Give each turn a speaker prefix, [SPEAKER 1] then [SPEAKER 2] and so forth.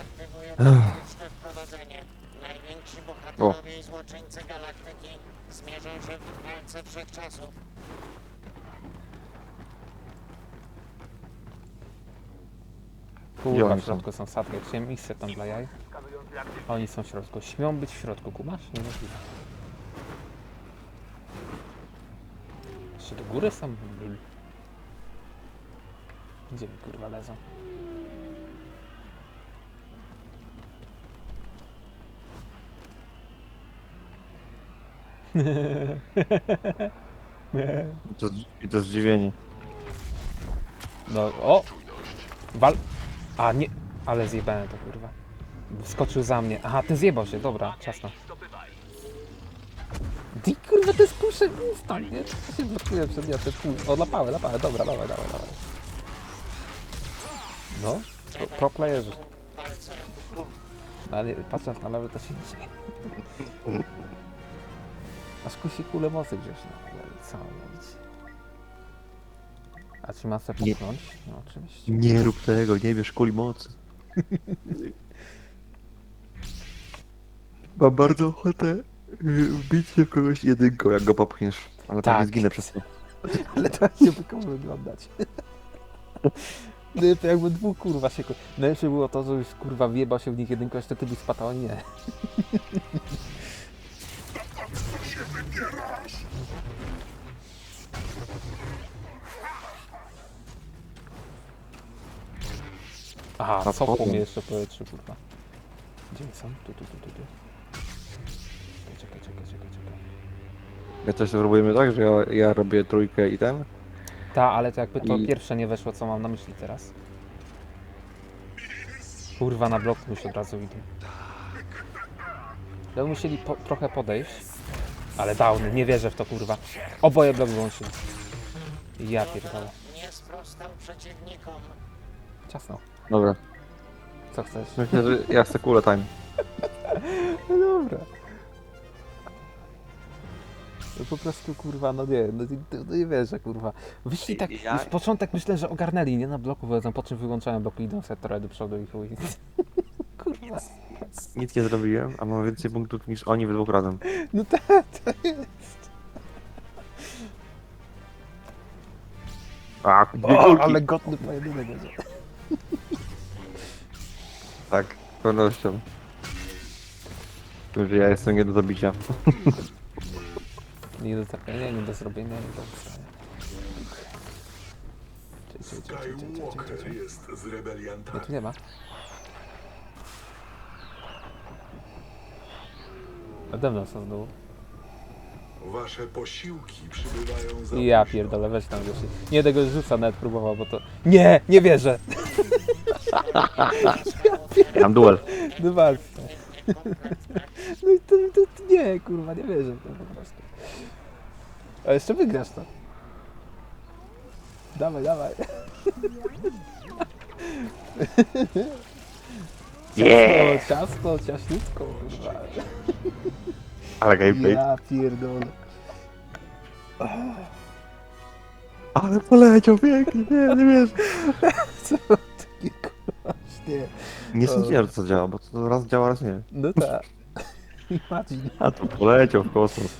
[SPEAKER 1] Aktywuję taktyczne wprowadzenie. Najwięksi bohaterowie i złoczyńcy galaktyki zmierzą się w walce wszechczasów.
[SPEAKER 2] Kurwa, w
[SPEAKER 3] są?
[SPEAKER 2] środku są. Jak się miejsce tam dla jaj. Oni są w środku. Śmią być w środku, kumasz? Niemożliwe. Jeszcze do góry są? Gdzie mi kurwa lezą?
[SPEAKER 3] I to, i to zdziwieni.
[SPEAKER 2] No, o! Wal... A, nie... Ale zjebałem to, kurwa. Skoczył za mnie. Aha, ten zjebał się, dobra, czasno. Ty, kurwa, to jest pusze instant, nie? Ja się blokuję przedmioty, kur... O, lapałe, lapałe, dobra, dawaj, dawaj, dawaj. No, pro, pro playerzy. No, ale patrząc na lewy, to się nie dzieje. Aż kusi kulę mocy gdzieś, no, co mam mówić. A czy masę
[SPEAKER 3] Nie.
[SPEAKER 2] popchnąć? No, oczywiście.
[SPEAKER 3] Nie rób tego, nie bierz kuli mocy. Mam bardzo ochotę wbić się w kogoś jedynką, jak go popchniesz. Ale
[SPEAKER 2] Tak.
[SPEAKER 3] nie zginę przez to.
[SPEAKER 2] Ale teraz nie by wyglądać. No to jakby dwóch kurwa się... Najlepsze było to, że już kurwa wjebał się w nich jedynko, jeszcze ty byś spadł, a nie. Aha,
[SPEAKER 3] A
[SPEAKER 2] co
[SPEAKER 3] potem?
[SPEAKER 2] mnie jeszcze powietrze, kurwa. Gdzie są? Tu, tu, tu, tu, tu. Czekaj, czekaj, czekaj, czekaj.
[SPEAKER 3] My też robimy tak, że ja, ja robię trójkę i ten.
[SPEAKER 2] Ta, ale to jakby to
[SPEAKER 3] I-
[SPEAKER 2] pierwsze nie weszło, co mam na myśli teraz. Kurwa, na blok już od razu idą. Będą musieli po, trochę podejść. Ale downy, nie wierzę w to, kurwa. Oboje blok wyłączyli. Ja pierdolę.
[SPEAKER 1] Nie sprostał przeciwnikom.
[SPEAKER 2] Ciasno.
[SPEAKER 3] Dobra.
[SPEAKER 2] Co chcesz?
[SPEAKER 3] Myślę, że ja chcę kulę time.
[SPEAKER 2] No dobra. No po prostu kurwa, no nie, no, no, no nie wierzę kurwa. Wyszli tak,
[SPEAKER 3] Ja-
[SPEAKER 2] już początek myślę, że ogarnęli, nie na bloku wychodzą, po czym wyłączają bloku, idą sobie trochę do przodu i chuj. kurwa.
[SPEAKER 3] Nic nie zrobiłem, a mam więcej punktów niż oni we dwóch razem.
[SPEAKER 2] No tak, to jest.
[SPEAKER 3] A, dwie kulki.
[SPEAKER 2] ale godny pojedynek będzie.
[SPEAKER 3] Tak, z pewnością. Że ja jestem nie do zabicia.
[SPEAKER 2] Nie do trafienia, nie do zrobienia, nie do cie,
[SPEAKER 4] Skywalker jest z
[SPEAKER 2] Nie,
[SPEAKER 4] rebeliantami.
[SPEAKER 2] tu nie ma. Nade mną są znowu.
[SPEAKER 4] Wasze posiłki przybywają za
[SPEAKER 2] Ja
[SPEAKER 4] późno.
[SPEAKER 2] pierdolę, weź tam gości. Nie tego rzuca, nawet próbował, bo to... Nie, nie wierzę!
[SPEAKER 3] Ja mam duel.
[SPEAKER 2] No walczcie. No i to, to, to nie, kurwa, nie wierzę w to po prostu. A jeszcze wygrasz to. Dawaj, dawaj.
[SPEAKER 3] Yeah!
[SPEAKER 2] Ciasto, ciasto, ciaśniutko, kurwa.
[SPEAKER 3] Ale gameplay.
[SPEAKER 2] Ja pierdolę.
[SPEAKER 3] Ale poleciał pięknie, nie, nie wiesz.
[SPEAKER 2] Co takie kurwa, nie.
[SPEAKER 3] Nie sądziłem, że to działa, bo to raz działa, raz nie.
[SPEAKER 2] No tak. Imagine.
[SPEAKER 3] A to poleciał w kosmos.